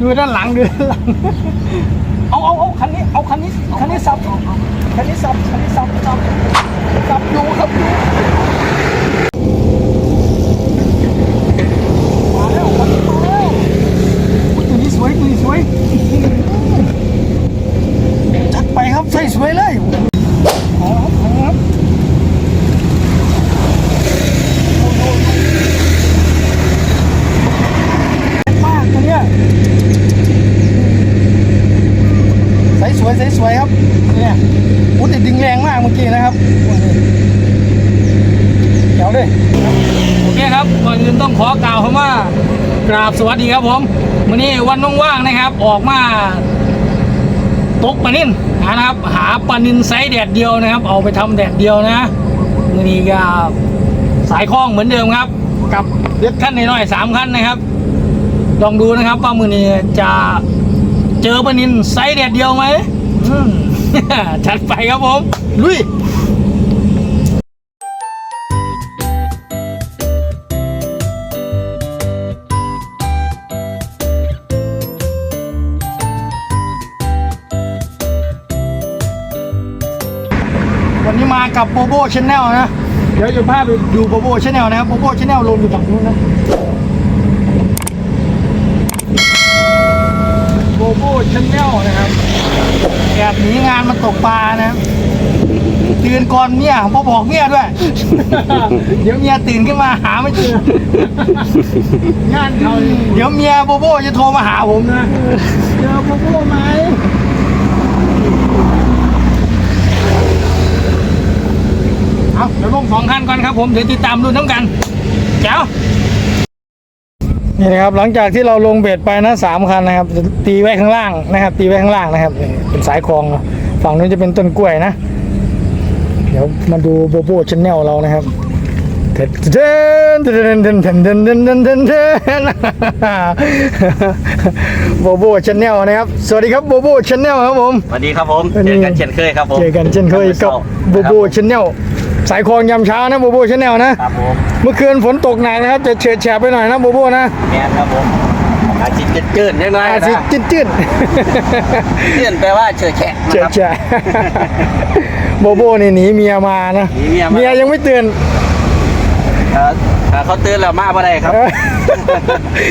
ดูด้านหลังดูด้านหลัง เอาเอาเอาคันนี้ เอาคันนี้ คันนี้สับ คันนี้สับ คันนี้สับสับสับอยู่ครับอยู่มาแล้วคันนี้มาแล้วตัวนี้สวยตัวนี้สวย จัดไปครับใส่สวยเลยขอครับขอครับมากตัวเนี้ยใสวยสวยครับเนี่ยอุ้ต่ดึงแรงมากเมื่อกี้นะครับเดี๋ยวดิโอเคครับก่อนอื่นต้องขอกล่าวคำว่ากราบสวัสดีครับผมวันนี้วันว่างๆนะครับ ออกมาตกปลานินนะครับ หาปลานินไซส์แดดเดียวนะครับ เอาไปทำแดดเดียวนะมือนี้ก็สายคล้องเหมือนเดิมครับ กับเล็ดขั้นน้อยๆสามขั้นนะครับ ลองดูนะครับว่ามือนี้จะ เจอปนินไซส์แดดเดียวไหมอืมจัดไปครับผม ลุยวันนี้มากับโบโบชแนลนะ เดี๋ยวจะพาไปดูโบโบชแนลนะครับโบโบชแนลลงอยู่ฝั่งนู้นนะ โบโบชแนลนะครับแอบหนีงานมาตกปลานะครับตื่นก่อนเมียพอบอกเมียด้วย เดี๋ยวเมียตื่นขึ้นมาหาไม่เจองานเขาเดี๋ยวเมียโบโบจะโทรมาหาผมนะเจอโบโบไหมเอาเดี๋ยวลงสองคันก่อนครับผมเดี๋ยวติดตามดูน้ำกันแจ๋ว นี่นะครับหลังจากที่เราลงเบ็ดไปนะสามคันนะครับ ตีไว้ข้างล่างนะครับ ตีไว้ข้างล่างนะครับเป็นสายคลองฝั่งนู้นจะเป็นต้นกล้วยนะ เดี๋ยวมาดูโบโบชแนลเรานะครับเดินเดินเดินเดินเดินเดินเดินเดินเดินโบโบชแนลนะครับ สวัสดีครับโบโบชแนลครับผมสวัสดีครับผมเจอกันเช่นเคยครับผมเจอกันเช่นเคยกับโบโบชแนล สายคลองยามเช้านะโบโบชแนลนะ ครับผมเมื่อคืนฝนตกหนักนะครับ จะเฉียดแฉะไปหน่อยนะโบโบนะแมนครับผมอาชีพเจืดๆนิดหน่อยอานะสิจืดจืดเจืดแปลว่าเฉยแฉะเจ๋นะครับเจ๋โบโบนี่หนีเมียมานะหนีเมียมาเมียยังไม่ตื่นเอ่อ เอ่อเขาเตือนแล้วมาบ่ได้ครับเออ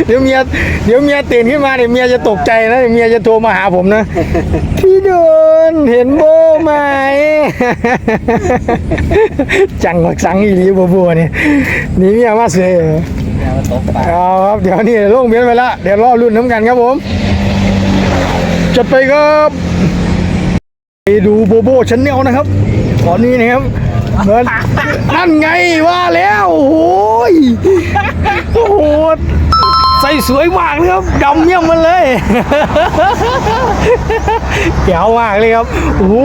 เดี๋ยวเมียเดี๋ยวเมียตื่นขึ้นมาเดี๋ยวเมียจะตกใจนะเดี๋ยวเมียจะโทรมาหาผมนะ พี่โดนเห็นโบไหม จังหวักสังอีหลีโบโบนี่หนีเมียมาเสียมาตกปลาเอาครับเดี๋ยวนี่ลงเบียนไปละเดี๋ยวรอรุ่นน้ำกันครับผมจัดไปครับไปดูโบโบชันแนลนะครับตอนนี้นะครับ เหมือนนั่นไงว่าแล้วโอ้โหยโอ้โหใส่สวยมากเลยครับดำเยี่ยมมันเลยเก๋วมากเลยครับโอ้โห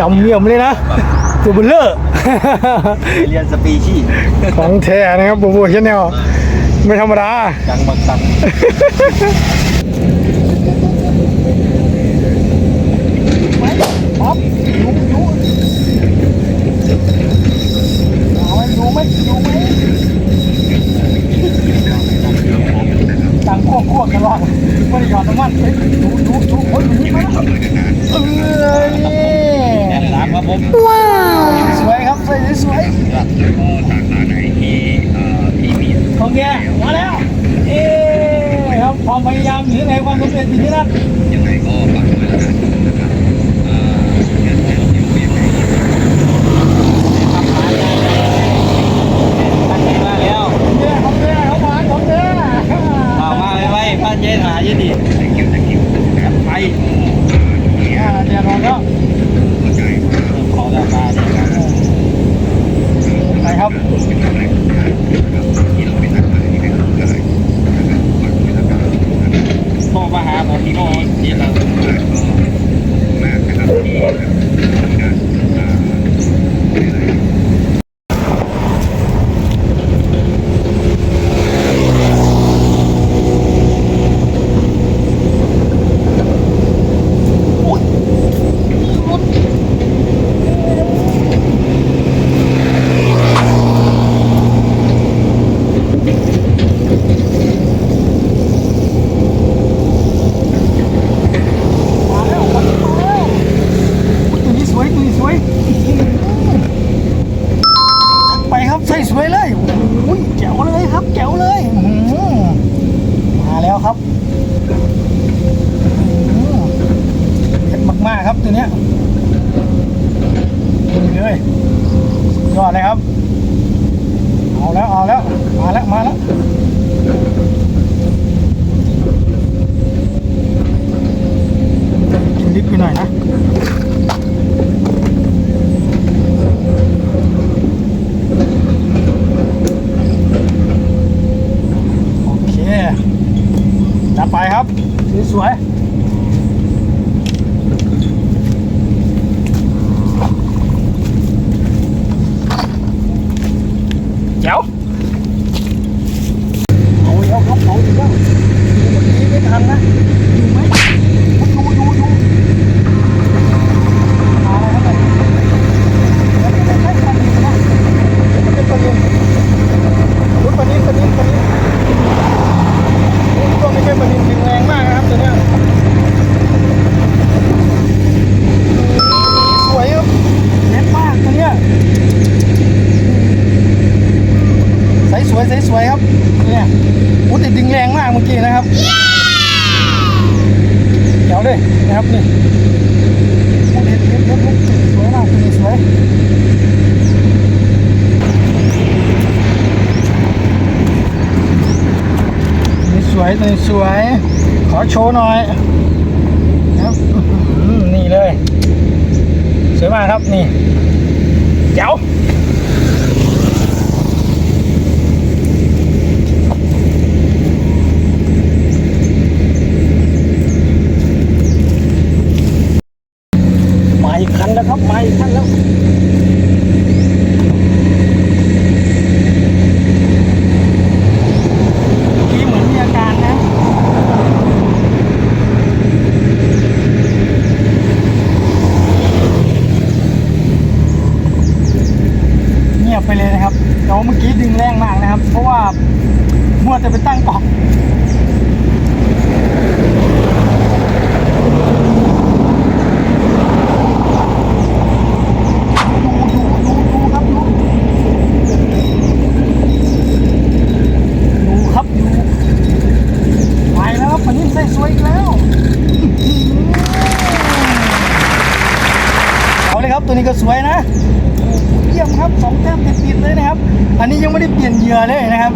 ดำเยี่ยมเลยนะตัวเบลเลอร์เรียนสปีชีส์ของแท้นะครับโบโบชแนลไม่ธรรมดาจังบักสังป๊อป รู้ไหมดูไหมต่างขั้วขั้วตลอดไม่ได้หยอดน้ำมันเฮ้ยดูดูดูโอ้ยนี่มันเอ้ยแน่นหลามครับผมว้าวสวยครับสวยสวยแล้วก็สาขาไหนที่ที่มีของแกมาแล้วเอ๊ครับความพยายามอยู่ที่ไหนความสำเร็จอยู่ที่นั่นยังไงก็ฝากด้วยนะครับ ที่เราทำงานก็มากนะครับที่การศึกษาหลายางเมื่อกี้นะครับเจ้ายวเลยนะครับนี่เห็นเห็รถสวยมากสวยนี่สวยนี่สวย ขอโชว์หน่อยครับนี่เลย สวยมากครับนี่เจ้า Ahí está. ก็สวยนะเยี่ยมครับสองแต้มติดๆเลยนะครับ อันนี้ยังไม่ได้เปลี่ยนเหยื่อเลยนะครับ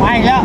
ไปแล้ว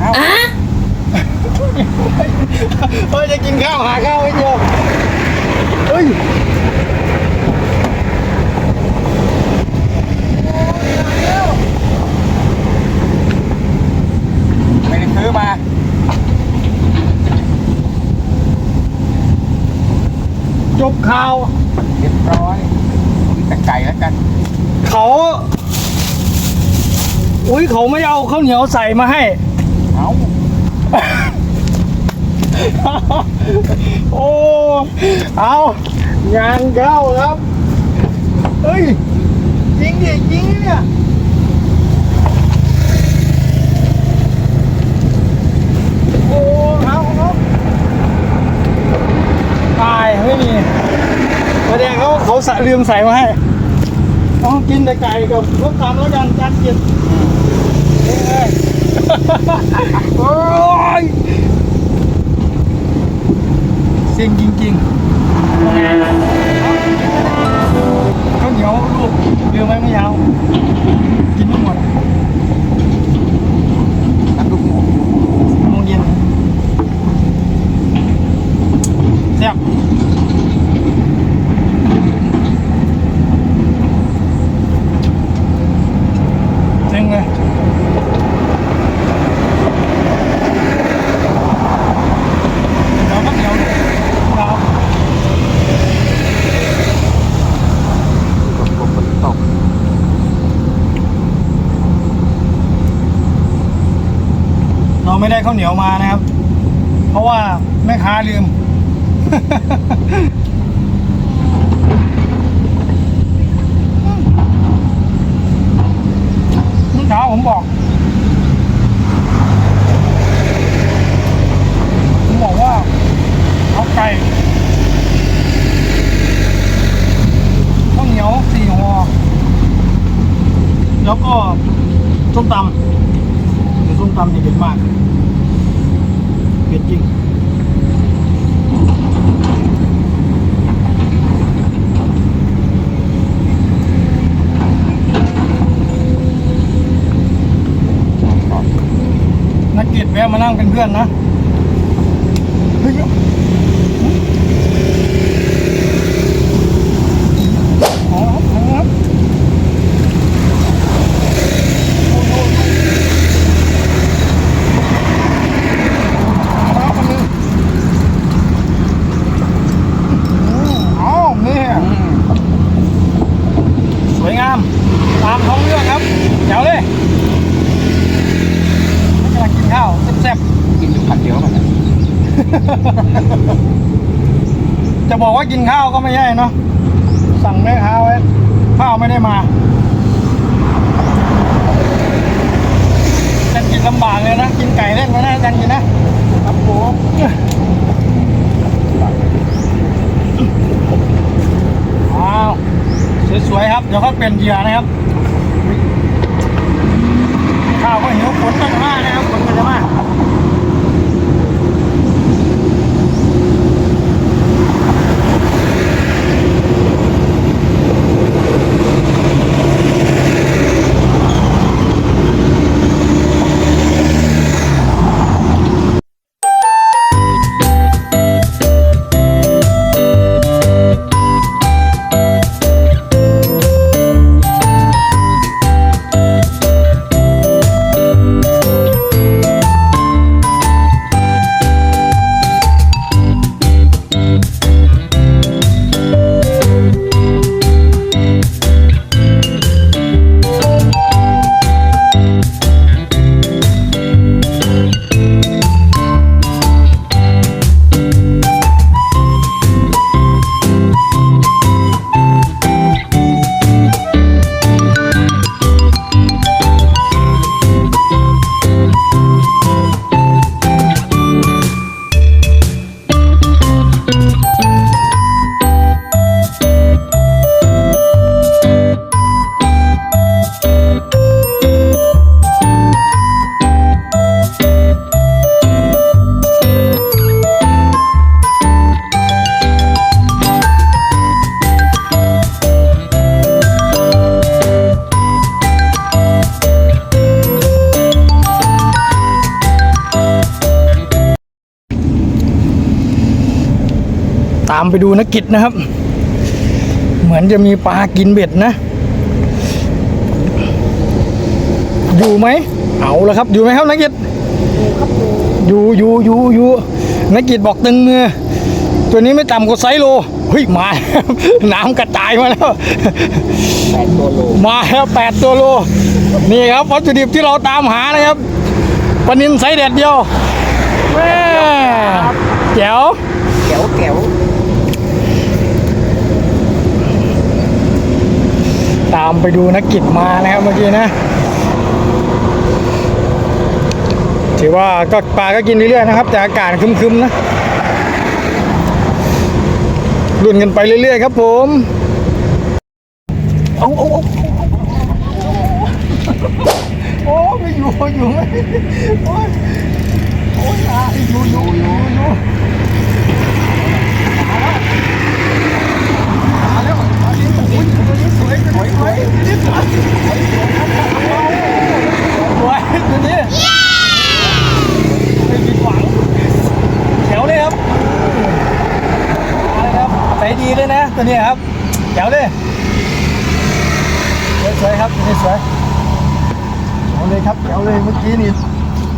เอาะเฮ้ยจะกินข้าวหาข้าวไม่เจอเฮ้ยไม่ไคือมาจบข่าวเรียบร้อยแต่ไก่แล้วกัน เขา อุ้ยเขาไม่เอาข้าวเหนียวใส่มาให้ máu ô ao ngàn cao lắm. Ơi chiến gì chiến gì, ô ao không tài thế nhỉ mà đèn có có sợ liêm xảy quá không kinh đại cày gặp lúc tắm nó đang chăn chịt ơi โอ้ยเสีงจริงๆข้เหนียวลูกเรือไม้ไม่ยาว กินไม่หมดน้ำลูกหมูโมงเย็นแซ่บ ข้าวเหนียวมานะครับ เพราะว่าแม่ค้าลืม เมื่อเช้าผมบอก ผมบอกว่า เอาไก่ข้าวเหนียวสี่ห่อแล้วก็ส้มตำ แต่ส้มตำนี่เด็ดมากเผ็ดจริง นักเกียรติแวะมานั่ง เป็นเพื่อนนะเฮ้ยอ๋อครับโอ้โห ครับอันนี้อ๋อนี่สวยงาม ตามท้องเรื่องครับเดี๋ยวเลยกำลังกินข้าวแซ่บ กินอยู่ผัดเดียวกันนะ ๆ จะบอ กินข้าวก็ไม่ใช่เนาะสั่งแม่ค้าไว้ข้าวไม่ได้มาจันกินลำบากเลยนะกินไก่เล่นไม่ได้จันกินนะครับผมอ้าวสวยๆครับ เดี๋ยวเขาเปลี่ยนเหยื่อนะครับ ข้าวก็หิวฝนก็จ ดูนักกิจนะครับ เหมือนจะมีปลากินเบ็ดนะ อยู่ไหมเอาละครับ อยู่ไหมครับนักกิจอยู่อยู่อยู่อยู่นักกิจบอกตึงมือตัวนี้ไม่ต่ำกว่าไซส์โลเฮ้ยมา น้ำกระจายมาแล้วแปดตัวโลมาแล้วแปดตัวโล นี่ครับวัตถุดิบที่เราตามหานะครับปลานินไซส์เด็ดเดียวแม่แจ๋วแก้วแก้ว ตามไปดูนักกิจมานะครับเมื่อกี้นะ ถือว่าก็ปลาก็กินเรื่อยๆนะครับ แต่อากาศคึมๆนะรุ่นกันไปเรื่อยๆครับผมเอาเอาเอาโอ้ไม่อยู่อยู่ไม่โอ้ยโอ้ยอะอยู่อยู่อยู่อยู่มาแล้วมาแล้วมาแล้วโอ้ยตัวนี้สวย สวยสวยสวยสวยสวยตัวนี้ไม่ผิ ดหวังแถวเลยครับมาเลยครับใจดีเลยนะตัวนี้ครับแถวเลยสวยครับสวยแถวเลยครับแถวเลยเมื่อกี้นี่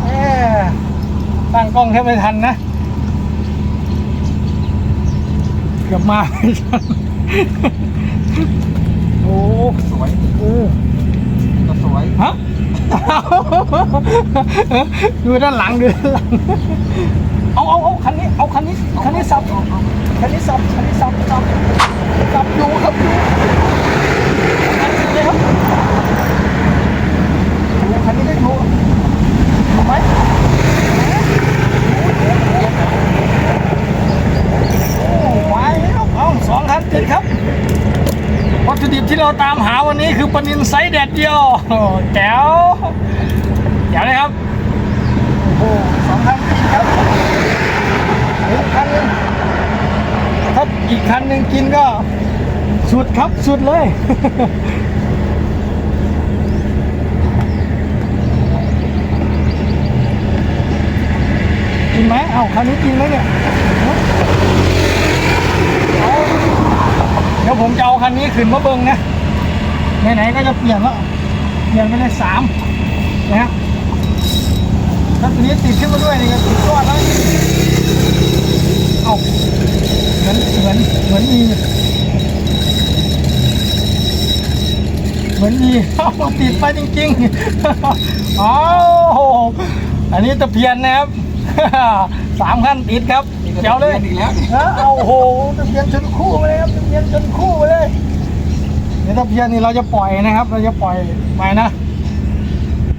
แหมตั้งกล้องแทบไม่ทันนะเกือบมาไม่ทัน อ้สวยเออก็สวยฮะดูด้านหลังดูด้านหลังเอาเอาเอาคันนี้เอาคันนี้คันนี้สับคันนี้สับคันนี้สับสับสับอยู่ครับอยู่คันนี้เลยครับโอ้คันนี้ได้อยู่ถูกไหมโอ้ไปแล้วเอาสองคันติดครับวัต ถุดิบที่เราตามหาวันนี้คือปลานินไซส์แดดเดียวแจ๋วแจ๋วเลยครับ โอ้โหสองคันกินครับอีกคันนึงถ้าอีกคันหนึ่งกินก็สุดครับสุดเลยกินไหมเอ้าคันนี้กินไหมเนี่ยเอาเดี๋ยว ผมจะเอาคันนี้ขึ้นมาเบิ้งนะไหนๆก็จะเปลี่ยนแล้วเปลี่ยนไปเลยสามนะครับถ้าตัวนี้ติดขึ้นมาด้วยนี่ก็สุดยอดแล้วเอาเหมือนเหมือนเหมือนมีเหมือนมีเอาติดไปจริงๆเอาวอันนี้ตะเพียนนะครับสามขั้นติดครับ เจ้าเลย อีกแล้วนะเอาโอ้โหตะเพียนชนคู่ไปเลยครับตะเพียนชนคู่ไปเลยเดี๋ยวตะเพียนนี่เราจะปล่อยนะครับ เราจะปล่อยไปนะ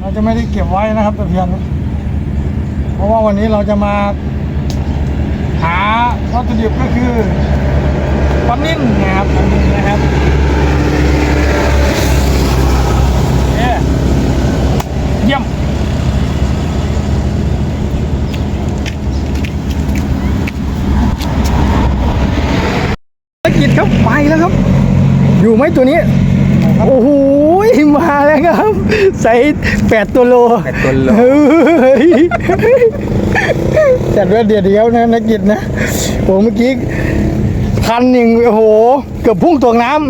เราจะไม่ได้เก็บไว้นะครับตะเพียน เพราะว่าวันนี้เราจะมา หาวัตถุดิบก็คือปลานิ่นนะครับปลานิ่นนะครับเย้เยี่ยม ภารกิจครับไปแล้วครับ อยู่ ไหมตัวนี้ โอ้โหมาแล้วครับ ใส่แปดตัวโลแปดตัวโลเฮ้ยจัดว่าเดียวเดียวนะนักกิจนะโอ้เมื่อกี้พันหนึ่งโอ้โห เกือบพุ่งตวงน้ำ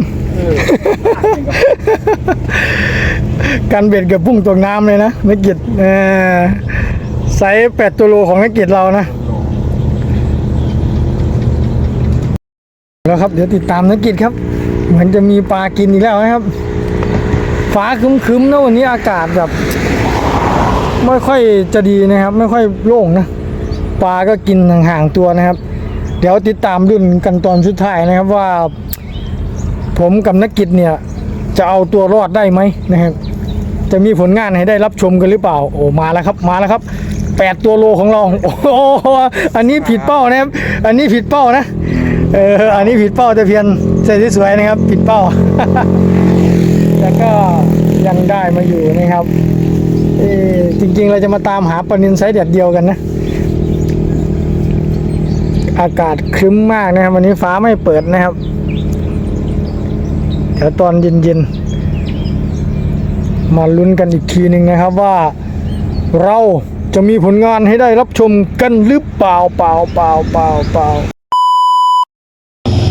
กันเบ็ดเกือบพุ่งตวงน้ำเลยนะนักกิจเออใส่แปดตัวโลของนักกิจเรานะแล้วครับ เดี๋ยวติดตามนักกิจครับเห มือนจะมีปลากินอีกแล้วนะครับ ฟ้าคึ้มๆนะวันนี้อากาศแบบ ไม่ค่อยจะดีนะครับ ไม่ค่อยโล่งนะปลาก็กินห่างๆตัวนะครับ เดี๋ยวติดตามดุนกันตอนสุดท้ายนะครับว่า ผมกับนักกิจเนี่ย จะเอาตัวรอดได้ไหมนะครับ จะมีผลงานให้ได้รับชมกันหรือเปล่า โอ้มาแล้วครับมาแล้วครับแปดตัวโลของเรา โอ้โหอันนี้ผิดเป้านะครับ อันนี้ผิดเป้านะ เออ อันนี้ผิดเป้าแต่เพียน ใส่สวยๆนะครับผิดเป้าแต่ก็ยังได้มาอยู่นะครับจริงๆเราจะมาตามหาปลานินไซส์เด็ดเดียวกันนะ อากาศครึ้มมากนะครับ วันนี้ฟ้าไม่เปิดนะครับเดี๋ยวตอนเย็นๆมาลุ้นกันอีกทีหนึ่งนะครับว่าเราจะมีผลงานให้ได้รับชมกันหรือเปล่าเปล่าเปล่าเปล่าเปล่า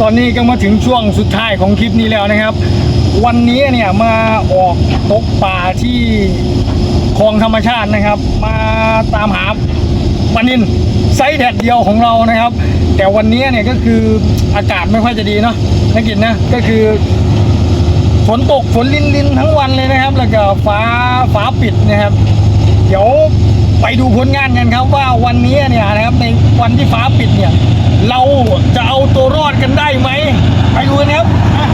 ตอนนี้ก็มาถึงช่วงสุดท้ายของคลิปนี้แล้วนะครับ วันนี้เนี่ยมาออกตกปลาที่คลองธรรมชาตินะครับ มาตามหาปลานินไซส์แดดเดียวของเรานะครับ แต่วันนี้เนี่ยก็คืออากาศไม่ค่อยจะดีเนาะนักกินนะก็คือฝนตกฝนลินลินทั้งวันเลยนะครับ แล้วก็ฟ้าฟ้าปิดนะครับ เดี๋ยว ไปดูผลงานกันครับว่าวันนี้เนี่ยนะครับในวันที่ฟ้าปิดเนี่ย เราจะเอาตัวรอดกันได้ไหม ไปดูกันครับอะ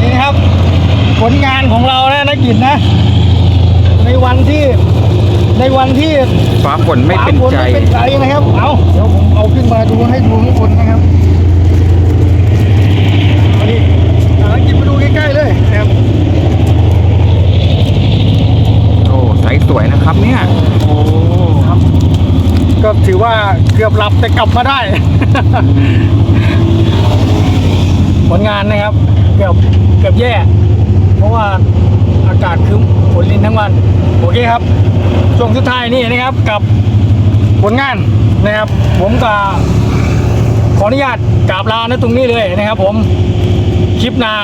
นี่นะครับ ผลงานของเรานะนักกิจนะ ในวันที่ในวันที่ฟ้าฝนไม่เป็นฟ้าฝใจไม่เป็นใจนะครับเอาเดี๋ยวผมเอาขึ้นมาดูให้ดูข้างบนนะครับมาดิอะนักกิจมาดูใกล้ๆเลยนะครับ โอ้ใสสวยนะครับเนี่ยโอ้ครับ ก็ถือว่าเกือบหลับแต่กลับมาได้ ผลงานนะครับ เกือบเกือบแย่ เพราะว่าอากาศคึ้มฝนลินทั้งวัน โอเคครับ ช่วงสุดท้ายนี่นะครับกับผลงานนะครับ ผมก็ขออนุญาตกราบลาณตรงนี้เลยนะครับ ผมคลิปหน้า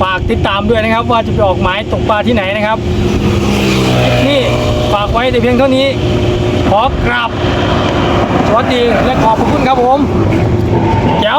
ฝากติดตามด้วยนะครับ ว่าจะไปออกหมายตกปลาที่ไหนนะครับ คลิปนี้ฝากไว้แต่เพียงเท่านี้ ขอกราบสวัสดีและขอบพระคุณครับผมเจ้า